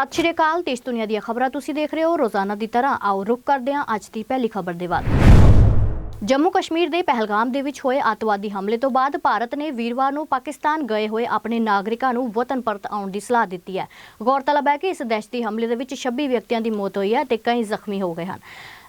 ਸਤਿ ਸ਼੍ਰੀ ਅਕਾਲ, ਦੇਸ਼ ਦੁਨੀਆ ਦੀਆਂ ਖਬਰਾਂ ਤੁਸੀਂ ਦੇਖ ਰਹੇ ਹੋ। ਰੋਜ਼ਾਨਾ ਦੀ ਤਰ੍ਹਾਂ ਆਓ ਰੁਕ ਕਰਦੇ ਹਾਂ ਅੱਜ ਦੀ ਪਹਿਲੀ ਖਬਰ ਦੇ ਵੱਲ। ਜੰਮੂ ਕਸ਼ਮੀਰ ਦੇ ਪਹਿਲਗਾਮ ਦੇ ਵਿੱਚ ਹੋਏ ਅੱਤਵਾਦੀ ਹਮਲੇ ਤੋਂ ਬਾਅਦ ਭਾਰਤ ਨੇ ਵੀਰਵਾਰ ਨੂੰ ਪਾਕਿਸਤਾਨ ਗਏ ਹੋਏ ਆਪਣੇ ਨਾਗਰਿਕਾਂ ਨੂੰ ਵਤਨ ਪਰਤ ਆਉਣ ਦੀ ਸਲਾਹ ਦਿੱਤੀ ਹੈ। ਗੌਰਤਲਬ ਹੈ ਕਿ ਇਸ ਦਹਿਸ਼ਤੀ ਹਮਲੇ ਦੇ ਵਿੱਚ 26 ਵਿਅਕਤੀਆਂ ਦੀ ਮੌਤ ਹੋਈ ਹੈ ਤੇ ਕਈ ਜ਼ਖਮੀ ਹੋ ਗਏ ਹਨ।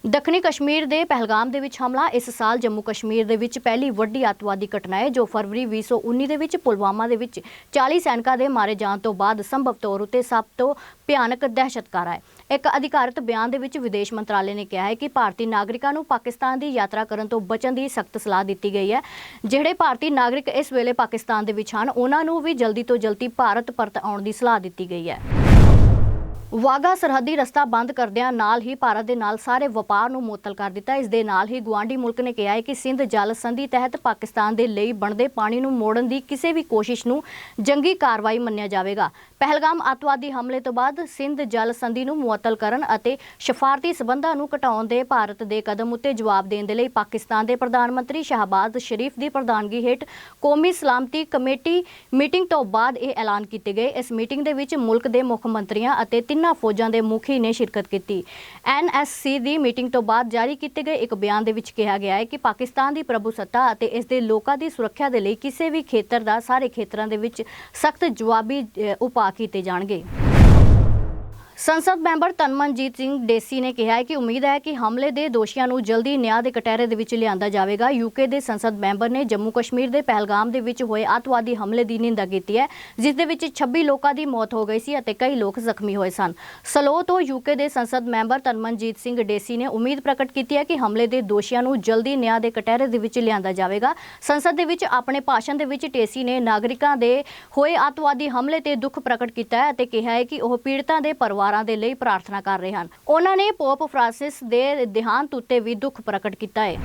ਦੱਖਣੀ ਕਸ਼ਮੀਰ ਦੇ ਪਹਿਲਗਾਮ ਦੇ ਵਿੱਚ ਹਮਲਾ। ਇਸ ਸਾਲ ਜੰਮੂ ਕਸ਼ਮੀਰ ਦੇ ਵਿੱਚ ਪਹਿਲੀ ਵੱਡੀ ਅੱਤਵਾਦੀ ਘਟਨਾ ਹੈ, ਜੋ ਫਰਵਰੀ 2019 ਦੇ ਵਿੱਚ ਪੁਲਵਾਮਾ ਦੇ ਵਿੱਚ 40 ਸੈਨਿਕਾਂ ਦੇ ਮਾਰੇ ਜਾਣ ਤੋਂ ਬਾਅਦ ਸੰਭਵ ਤੌਰ ਉਤੇ ਸਭ ਤੋਂ ਭਿਆਨਕ ਦਹਿਸ਼ਤਕਾਰਾ ਹੈ। ਇੱਕ ਅਧਿਕਾਰਤ ਬਿਆਨ ਦੇ ਵਿੱਚ ਵਿਦੇਸ਼ ਮੰਤਰਾਲੇ ਨੇ ਕਿਹਾ ਹੈ ਕਿ ਭਾਰਤੀ ਨਾਗਰਿਕਾਂ ਨੂੰ ਪਾਕਿਸਤਾਨ ਦੀ ਯਾਤਰਾ ਕਰਨ ਤੋਂ ਬਚਣ ਦੀ ਸਖਤ ਸਲਾਹ ਦਿੱਤੀ ਗਈ ਹੈ। ਜਿਹੜੇ ਭਾਰਤੀ ਨਾਗਰਿਕ ਇਸ ਵੇਲੇ ਪਾਕਿਸਤਾਨ ਦੇ ਵਿੱਚ ਹਨ, ਉਹਨਾਂ ਨੂੰ ਵੀ ਜਲਦੀ ਤੋਂ ਜਲਦੀ ਭਾਰਤ ਪਰਤ ਆਉਣ ਦੀ ਸਲਾਹ ਦਿੱਤੀ ਗਈ ਹੈ। ਵਾਗਾ ਸਰਹੱਦੀ ਰਸਤਾ ਬੰਦ ਕਰਦਿਆਂ ਨਾਲ ਹੀ ਭਾਰਤ ਦੇ ਨਾਲ ਸਾਰੇ ਵਪਾਰ ਨੂੰ ਮੁਅੱਤਲ ਕਰ ਦਿੱਤਾ। ਇਸ ਦੇ ਨਾਲ ਹੀ ਗੁਆਂਢੀ ਮੁਲਕ ਨੇ ਕਿਹਾ ਹੈ ਕਿ ਸਿੰਧ ਜਲ ਸੰਧੀ ਤਹਿਤ ਪਾਕਿਸਤਾਨ ਦੇ ਲਈ ਬਣਦੇ ਪਾਣੀ ਨੂੰ ਮੋੜਨ ਦੀ ਕਿਸੇ ਵੀ ਕੋਸ਼ਿਸ਼ ਨੂੰ ਜੰਗੀ ਕਾਰਵਾਈ ਮੰਨਿਆ ਜਾਵੇਗਾ। ਪਹਿਲਗਾਮ ਅੱਤਵਾਦੀ ਹਮਲੇ ਤੋਂ ਬਾਅਦ ਸਿੰਧ ਜਲ ਸੰਧੀ ਨੂੰ ਮੁਅੱਤਲ ਕਰਨ ਅਤੇ ਸਫਾਰਤੀ ਸਬੰਧਾਂ ਨੂੰ ਘਟਾਉਣ ਦੇ ਭਾਰਤ ਦੇ ਕਦਮ ਉੱਤੇ ਜਵਾਬ ਦੇਣ ਦੇ ਲਈ ਪਾਕਿਸਤਾਨ ਦੇ ਪ੍ਰਧਾਨ ਮੰਤਰੀ ਸ਼ਹਬਾਜ਼ ਸ਼ਰੀਫ ਦੀ ਪ੍ਰਧਾਨਗੀ ਹੇਠ ਕੌਮੀ ਸਲਾਮਤੀ ਕਮੇਟੀ ਮੀਟਿੰਗ ਤੋਂ ਬਾਅਦ ਇਹ ਐਲਾਨ ਕੀਤੇ ਗਏ। ਇਸ ਮੀਟਿੰਗ ਦੇ ਵਿੱਚ ਮੁਲਕ ਦੇ ਮੁੱਖ ਮੰਤਰੀਆਂ ਅਤੇ ਤਿੰਨ ਫੌਜਾਂ ਦੇ ਮੁਖੀ ਨੇ ਸ਼ਿਰਕਤ ਕੀਤੀ। ਐਨਐਸਸੀ ਦੀ ਮੀਟਿੰਗ ਤੋਂ ਬਾਅਦ ਜਾਰੀ ਕੀਤੇ ਗਏ ਇੱਕ ਬਿਆਨ ਦੇ ਵਿੱਚ ਕਿਹਾ ਗਿਆ ਹੈ ਕਿ ਪਾਕਿਸਤਾਨ ਦੀ ਪ੍ਰਭੂਸੱਤਾ ਅਤੇ ਇਸ ਦੇ ਲੋਕਾਂ ਦੀ ਸੁਰੱਖਿਆ ਦੇ ਲਈ ਕਿਸੇ ਵੀ ਖੇਤਰ ਦਾ, ਸਾਰੇ ਖੇਤਰਾਂ ਦੇ ਵਿੱਚ ਸਖਤ ਜਵਾਬੀ ਉਪਾਅ ਕੀਤੇ ਜਾਣਗੇ। ਸੰਸਦ ਮੈਂਬਰ ਤਨਮਨਜੀਤ ਸਿੰਘ ਡੇਸੀ ਨੇ ਕਿਹਾ ਹੈ ਕਿ ਉਮੀਦ ਹੈ ਕਿ ਹਮਲੇ ਦੇ ਦੋਸ਼ੀਆਂ ਨੂੰ ਜਲਦੀ ਨਿਆਂ ਦੇ ਕਟਹਿਰੇ ਦੇ ਵਿੱਚ ਲਿਆਂਦਾ ਜਾਵੇਗਾ। ਯੂਕੇ ਦੇ ਸੰਸਦ ਮੈਂਬਰ ਨੇ ਜੰਮੂ ਕਸ਼ਮੀਰ ਦੇ ਪਹਿਲਗਾਮ ਦੇ ਵਿੱਚ ਹੋਏ ਅੱਤਵਾਦੀ ਹਮਲੇ ਦੀ ਨਿੰਦਾ ਕੀਤੀ ਹੈ, ਜਿਸ ਦੇ ਵਿੱਚ 26 ਲੋਕਾਂ ਦੀ ਮੌਤ ਹੋ ਗਈ ਸੀ ਅਤੇ ਕਈ ਲੋਕ ਜ਼ਖਮੀ ਹੋਏ ਸਨ। ਸਲੋ ਤੋਂ ਯੂਕੇ ਦੇ ਸੰਸਦ ਮੈਂਬਰ ਤਨਮਨਜੀਤ ਸਿੰਘ ਡੇਸੀ ਨੇ ਉਮੀਦ ਪ੍ਰਗਟ ਕੀਤੀ ਹੈ ਕਿ ਹਮਲੇ ਦੇ ਦੋਸ਼ੀਆਂ ਨੂੰ ਜਲਦੀ ਨਿਆਂ ਦੇ ਕਟਹਿਰੇ ਦੇ ਵਿੱਚ ਲਿਆਂਦਾ ਜਾਵੇਗਾ। ਸੰਸਦ ਦੇ ਵਿੱਚ ਆਪਣੇ ਭਾਸ਼ਣ ਦੇ ਵਿੱਚ ਟੇਸੀ ਨੇ ਨਾਗਰਿਕਾਂ ਦੇ ਹੋਏ ਅੱਤਵਾਦੀ ਹਮਲੇ ਤੇ ਦੁੱਖ ਪ੍ਰਗਟ ਕੀਤਾ ਹੈ ਅਤੇ ਕਿਹਾ ਹੈ ਕਿ ਉਹ ਪੀੜਤਾਂ ਦੇ ਪਰਿਵਾਰ ਦੇ ਲਈ ਪ੍ਰਾਰਥਨਾ ਕਰ ਰਹੇ ਹਨ। ਉਹਨਾਂ ਨੇ ਪੋਪ ਫਰਾਂਸਿਸ ਦੇ ਦੇਹਾਂਤ ਉੱਤੇ ਵੀ ਦੁੱਖ ਪ੍ਰਗਟ ਕੀਤਾ ਹੈ।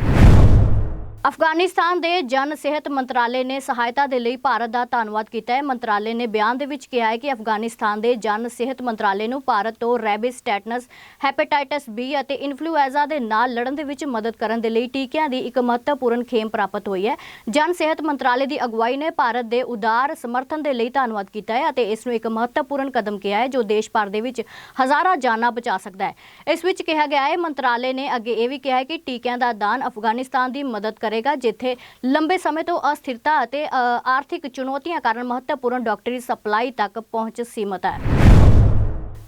ਅਫਗਾਨਿਸਤਾਨ ਦੇ ਜਨ ਸਿਹਤ ਮੰਤਰਾਲੇ ਨੇ ਸਹਾਇਤਾ ਦੇ ਲਈ ਭਾਰਤ ਦਾ ਧੰਨਵਾਦ ਕੀਤਾ ਹੈ। ਮੰਤਰਾਲੇ ਨੇ ਬਿਆਨ ਦੇ ਵਿੱਚ ਕਿਹਾ ਹੈ ਕਿ ਅਫਗਾਨਿਸਤਾਨ ਦੇ ਜਨ ਸਿਹਤ ਮੰਤਰਾਲੇ ਨੂੰ ਭਾਰਤ ਤੋਂ ਰੈਬਿਸ ਟੈਟਨਸ, ਹੈਪੇਟਾਈਟਸ ਬੀ ਅਤੇ ਇਨਫਲੂਐਂਜ਼ਾ ਦੇ ਨਾਲ ਲੜਨ ਦੇ ਵਿੱਚ ਮਦਦ ਕਰਨ ਦੇ ਲਈ ਟੀਕਿਆਂ ਦੀ ਇੱਕ ਮਹੱਤਵਪੂਰਨ ਖੇਮ ਪ੍ਰਾਪਤ ਹੋਈ ਹੈ। ਜਨ ਸਿਹਤ ਮੰਤਰਾਲੇ ਦੀ ਅਗਵਾਈ ਨੇ ਭਾਰਤ ਦੇ ਉਦਾਰ ਸਮਰਥਨ ਦੇ ਲਈ ਧੰਨਵਾਦ ਕੀਤਾ ਹੈ ਅਤੇ ਇਸ ਨੂੰ ਇੱਕ ਮਹੱਤਵਪੂਰਨ ਕਦਮ ਕਿਹਾ ਹੈ, ਜੋ ਦੇਸ਼ ਭਰ ਦੇ ਵਿੱਚ ਹਜ਼ਾਰਾਂ ਜਾਨਾਂ ਬਚਾ ਸਕਦਾ ਹੈ। ਇਸ ਵਿੱਚ ਕਿਹਾ ਗਿਆ ਹੈ, ਮੰਤਰਾਲੇ ਨੇ ਅੱਗੇ ਇਹ ਵੀ ਕਿਹਾ ਹੈ ਕਿ ਟੀਕਿਆਂ ਦਾ ਦਾਨ ਅਫਗਾਨਿਸਤਾਨ ਦੀ ਮਦਦ ਕਰੇ ਕਰੇਗਾ ਜਿੱਥੇ ਲੰਬੇ ਸਮੇਂ ਤੋਂ ਅਸਥਿਰਤਾ ਅਤੇ ਅ, ਆਰਥਿਕ ਚੁਣੌਤੀਆਂ ਕਾਰਨ ਮਹੱਤਵਪੂਰਨ ਡਾਕਟਰੀ ਸਪਲਾਈ ਤੱਕ ਪਹੁੰਚ ਸੀਮਤ ਹੈ।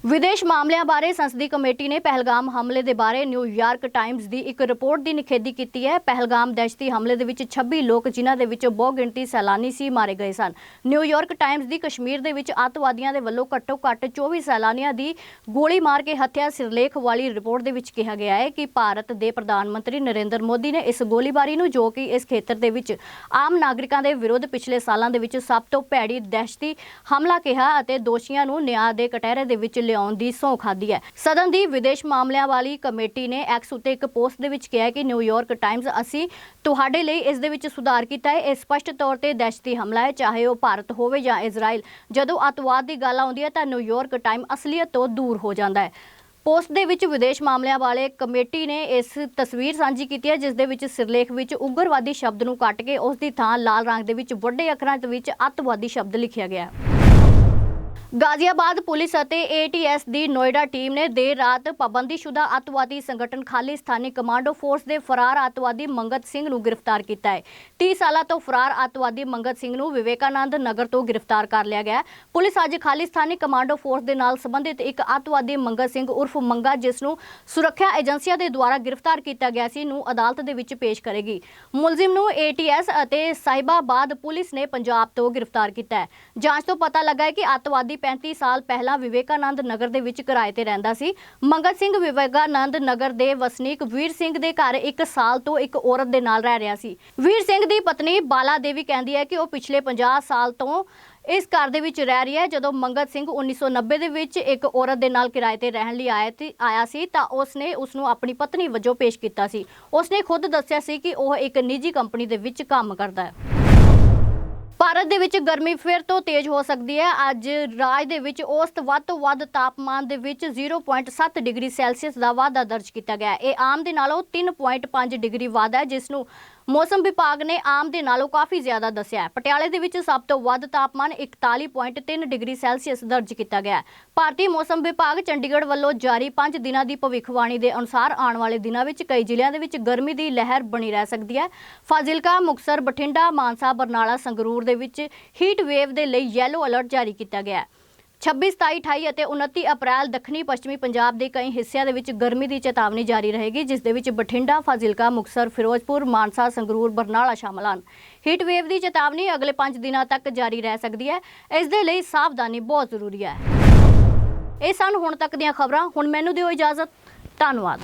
ਵਿਦੇਸ਼ ਮਾਮਲਿਆਂ ਬਾਰੇ ਸੰਸਦੀ ਕਮੇਟੀ ਨੇ ਪਹਿਲਗਾਮ ਹਮਲੇ ਦੇ ਬਾਰੇ ਨਿਊਯਾਰਕ ਟਾਈਮਜ਼ ਦੀ ਇੱਕ ਰਿਪੋਰਟ ਦੀ ਨਿਖੇਧੀ ਕੀਤੀ ਹੈ। ਪਹਿਲਗਾਮ ਦਹਿਸ਼ਤੀ ਹਮਲੇ ਦੇ ਵਿੱਚ 26 ਲੋਕ, ਜਿਨ੍ਹਾਂ ਦੇ ਵਿੱਚ ਬਹੁ ਗਿਣਤੀ ਸੈਲਾਨੀ ਸੀ, ਮਾਰੇ ਗਏ ਸਨ। ਨਿਊਯਾਰਕ ਟਾਈਮਜ਼ ਦੀ ਕਸ਼ਮੀਰ ਦੇ ਵਿੱਚ ਅੱਤਵਾਦੀਆਂ ਦੇ ਵੱਲੋਂ ਘੱਟੋ-ਘੱਟ 24 ਸੈਲਾਨੀਆਂ ਦੀ ਗੋਲੀ ਮਾਰ ਕੇ ਹੱਤਿਆ, ਸਿਰਲੇਖ ਵਾਲੀ ਰਿਪੋਰਟ ਦੇ ਵਿੱਚ ਕਿਹਾ ਗਿਆ ਹੈ ਕਿ ਭਾਰਤ ਦੇ ਪ੍ਰਧਾਨ ਮੰਤਰੀ ਨਰਿੰਦਰ ਮੋਦੀ ਨੇ ਇਸ ਗੋਲੀਬਾਰੀ ਨੂੰ, ਜੋ ਕਿ ਇਸ ਖੇਤਰ ਦੇ ਵਿੱਚ ਆਮ ਨਾਗਰਿਕਾਂ ਦੇ ਵਿਰੁੱਧ ਪਿਛਲੇ ਸਾਲਾਂ ਦੇ ਵਿੱਚ ਸਭ ਤੋਂ ਭੈੜੀ ਦਹਿਸ਼ਤੀ ਹਮਲਾ ਕਿਹਾ ਅਤੇ ਦੋਸ਼ੀਆਂ ਨੂੰ ਨਿਆਂ ਦੇ ਕਟਹਿਰੇ ਦੇ ਵਿੱਚ ਲਿਆ ਲਿਆਉਣ ਦੀ ਸਹੁੰ ਖਾਧੀ ਹੈ। ਸਦਨ ਦੀ ਵਿਦੇਸ਼ ਮਾਮਲਿਆਂ ਵਾਲੀ ਕਮੇਟੀ ਨੇ ਐਕਸ ਉੱਤੇ ਇੱਕ ਪੋਸਟ ਦੇ ਵਿੱਚ ਕਿਹਾ ਕਿ ਨਿਊਯਾਰਕ ਟਾਈਮਜ਼ ਅਸੀਂ ਤੁਹਾਡੇ ਲਈ ਇਸ ਦੇ ਵਿੱਚ ਸੁਧਾਰ ਕੀਤਾ ਹੈ। ਇਹ ਸਪਸ਼ਟ ਤੌਰ ਤੇ ਦਹਿਸ਼ਤੀ ਹਮਲਾ ਹੈ, ਚਾਹੇ ਉਹ ਭਾਰਤ ਹੋਵੇ ਜਾਂ ਇਜ਼ਰਾਈਲ। ਜਦੋਂ ਅੱਤਵਾਦ ਦੀ ਗੱਲ ਆਉਂਦੀ ਹੈ ਤਾਂ ਨਿਊਯਾਰਕ ਟਾਈਮ ਅਸਲੀਅਤ ਤੋਂ ਦੂਰ ਹੋ ਜਾਂਦਾ ਹੈ। ਪੋਸਟ ਦੇ ਵਿੱਚ ਵਿਦੇਸ਼ ਮਾਮਲਿਆਂ ਵਾਲੇ ਕਮੇਟੀ ਨੇ ਇਸ ਤਸਵੀਰ ਸਾਂਝੀ ਕੀਤੀ ਹੈ, ਜਿਸ ਦੇ ਵਿੱਚ ਸਿਰਲੇਖ ਵਿੱਚ ਉਗਰਵਾਦੀ ਸ਼ਬਦ ਨੂੰ ਕੱਟ ਕੇ ਉਸ ਦੀ ਥਾਂ ਲਾਲ ਰੰਗ ਦੇ ਵਿੱਚ ਵੱਡੇ ਅੱਖਰਾਂ ਦੇ ਵਿੱਚ ਅੱਤਵਾਦੀ ਸ਼ਬਦ ਲਿਖਿਆ ਗਿਆ ਹੈ। ਗਾਜ਼ੀਆਬਾਦ ਪੁਲਿਸ ਅਤੇ ਏਟੀਐਸ ਦੀ ਨੋਇਡਾ ਟੀਮ ਨੇ ਦੇਰ ਰਾਤ ਪਾਬੰਦੀਸ਼ੁਦਾ ਅੱਤਵਾਦੀ ਸੰਗਠਨ ਖਾਲਿਸਤਾਨੀ ਕਮਾਂਡੋ ਫੋਰਸ ਦੇ ਫਰਾਰ ਅੱਤਵਾਦੀ ਮੰਗਤ ਸਿੰਘ ਨੂੰ ਗ੍ਰਿਫਤਾਰ ਕੀਤਾ ਹੈ। 30 ਸਾਲਾਂ ਤੋਂ ਫਰਾਰ ਅੱਤਵਾਦੀ ਮੰਗਤ ਸਿੰਘ ਨੂੰ ਵਿਵੇਕਾਨੰਦ ਨਗਰ ਤੋਂ ਗ੍ਰਿਫਤਾਰ ਕਰ ਲਿਆ ਗਿਆ ਪੁਲਿਸ ਅੱਜ ਖਾਲਿਸਤਾਨੀ ਕਮਾਂਡੋ ਫੋਰਸ ਦੇ ਨਾਲ ਸੰਬੰਧਿਤ ਇੱਕ ਅੱਤਵਾਦੀ ਮੰਗਤ ਸਿੰਘ ਉਰਫ ਮੰਗਾ, ਜਿਸ ਨੂੰ ਸੁਰੱਖਿਆ ਏਜੰਸੀਆਂ ਦੇ ਦੁਆਰਾ ਗ੍ਰਿਫਤਾਰ ਕੀਤਾ ਗਿਆ ਸੀ, ਨੂੰ ਅਦਾਲਤ ਦੇ ਵਿੱਚ ਪੇਸ਼ ਕਰੇਗੀ। ਮੁਲਜ਼ਮ ਨੂੰ ਏਟੀਐਸ ਅਤੇ ਸਾਈਬਾਬਾਦ ਪੁਲਿਸ ਨੇ ਪੰਜਾਬ ਤੋਂ ਗ੍ਰਿਫਤਾਰ ਕੀਤਾ ਹੈ। ਜਾਂਚ ਤੋਂ ਪਤਾ ਲੱਗਾ ਹੈ ਕਿ ਅੱਤਵਾਦੀ 35 ਸਾਲ ਪਹਿਲਾਂ ਵਿਵੇਕਾਨੰਦ ਨਗਰ ਦੇ ਵਿੱਚ ਕਿਰਾਏ ਤੇ ਰਹਿੰਦਾ ਸੀ। ਮੰਗਤ ਸਿੰਘ ਵਿਵੇਕਾਨੰਦ ਨਗਰ ਦੇ ਵਸਨੀਕ ਵੀਰ ਸਿੰਘ ਦੇ ਘਰ ਇੱਕ ਸਾਲ ਤੋਂ ਇੱਕ ਔਰਤ ਦੇ ਨਾਲ ਰਹਿ ਰਿਹਾ ਸੀ। ਵੀਰ ਸਿੰਘ ਦੀ ਪਤਨੀ ਬਾਲਾ ਦੇਵੀ ਕਹਿੰਦੀ ਹੈ ਕਿ ਉਹ ਪਿਛਲੇ 50 ਸਾਲ ਤੋਂ ਇਸ ਘਰ ਦੇ ਵਿੱਚ ਰਹਿ ਰਹੀ ਹੈ। ਜਦੋਂ ਮੰਗਤ ਸਿੰਘ 1990 ਦੇ ਵਿੱਚ ਇੱਕ ਔਰਤ ਦੇ ਨਾਲ ਕਿਰਾਏ ਤੇ ਰਹਿਣ ਲਈ ਆਇਆ ਸੀ ਆਇਆ ਸੀ ਤਾਂ ਉਸਨੇ ਉਸ ਨੂੰ ਆਪਣੀ ਪਤਨੀ ਵਜੋਂ ਪੇਸ਼ ਕੀਤਾ ਸੀ। ਉਸਨੇ ਖੁਦ ਦੱਸਿਆ ਸੀ ਕਿ ਉਹ ਇੱਕ ਨਿੱਜੀ ਕੰਪਨੀ ਦੇ ਵਿੱਚ ਕੰਮ ਕਰਦਾ ਹੈ। ਭਾਰਤ ਦੇ ਵਿੱਚ ਗਰਮੀ ਫਿਰ ਤੋਂ ਤੇਜ਼ ਹੋ ਸਕਦੀ ਹੈ। ਅੱਜ ਰਾਜ ਦੇ ਵਿੱਚ ਔਸਤ ਵੱਧ ਤੋਂ ਵੱਧ ਤਾਪਮਾਨ ਦੇ ਵਿੱਚ 0.7 ਡਿਗਰੀ ਸੈਲਸੀਅਸ ਦਾ ਵਾਧਾ ਦਰਜ ਕੀਤਾ ਗਿਆ ਇਹ ਆਮ ਦੇ ਨਾਲੋਂ 3.5 ਡਿਗਰੀ ਵਾਧਾ ਹੈ, ਜਿਸ ਨੂੰ ਮੌਸਮ ਵਿਭਾਗ ਨੇ ਆਮ ਦੇ ਨਾਲੋਂ ਕਾਫੀ ਜ਼ਿਆਦਾ ਦੱਸਿਆ ਹੈ। ਪਟਿਆਲੇ ਦੇ ਵਿੱਚ ਸਭ ਤੋਂ ਵੱਧ ਤਾਪਮਾਨ 41.3 ਡਿਗਰੀ ਸੈਲਸੀਅਸ ਦਰਜ ਕੀਤਾ ਗਿਆ ਹੈ। ਭਾਰਤੀ ਮੌਸਮ ਵਿਭਾਗ ਚੰਡੀਗੜ੍ਹ ਵੱਲੋਂ ਜਾਰੀ 5 ਦਿਨਾਂ ਦੀ ਭਵਿੱਖਬਾਣੀ ਦੇ ਅਨੁਸਾਰ ਆਉਣ ਵਾਲੇ ਦਿਨਾਂ ਵਿੱਚ ਕਈ ਜ਼ਿਲ੍ਹਿਆਂ ਦੇ ਵਿੱਚ ਗਰਮੀ ਦੀ ਲਹਿਰ ਬਣੀ ਰਹਿ ਸਕਦੀ ਹੈ। ਫਾਜ਼ਿਲਕਾ ਮੁਕਸਰ ਬਠਿੰਡਾ, ਮਾਨਸਾ, ਬਰਨਾਲਾ, ਸੰਗਰੂਰ ਦੇ ਵਿੱਚ ਹੀਟ ਵੇਵ ਦੇ ਲਈ ਯੈਲੋ ਅਲਰਟ ਜਾਰੀ ਕੀਤਾ ਗਿਆ ਹੈ। 26 27 28 ਅਤੇ 29 ਅਪ੍ਰੈਲ ਦੱਖਣੀ ਪੱਛਮੀ ਪੰਜਾਬ ਦੇ ਕਈ ਹਿੱਸਿਆਂ ਦੇ ਵਿੱਚ ਗਰਮੀ ਦੀ ਚੇਤਾਵਨੀ ਜਾਰੀ ਰਹੇਗੀ, ਜਿਸ ਦੇ ਵਿੱਚ ਬਠਿੰਡਾ, ਫਾਜ਼ਿਲਕਾ ਮੁਕਸਰ ਫਿਰੋਜ਼ਪੁਰ, ਮਾਨਸਾ, ਸੰਗਰੂਰ, ਬਰਨਾਲਾ ਸ਼ਾਮਲ ਹਨ। ਹੀਟ ਵੇਵ ਦੀ ਚੇਤਾਵਨੀ ਅਗਲੇ 5 ਦਿਨਾਂ ਤੱਕ ਜਾਰੀ ਰਹਿ ਸਕਦੀ ਹੈ। ਇਸ ਦੇ ਲਈ ਸਾਵਧਾਨੀ ਬਹੁਤ ਜ਼ਰੂਰੀ ਹੈ। ਇਹ ਸਨ ਹੁਣ ਤੱਕ ਦੀਆਂ ਖਬਰਾਂ। ਹੁਣ ਮੈਨੂੰ ਦਿਓ ਇਜਾਜ਼ਤ। ਧੰਨਵਾਦ।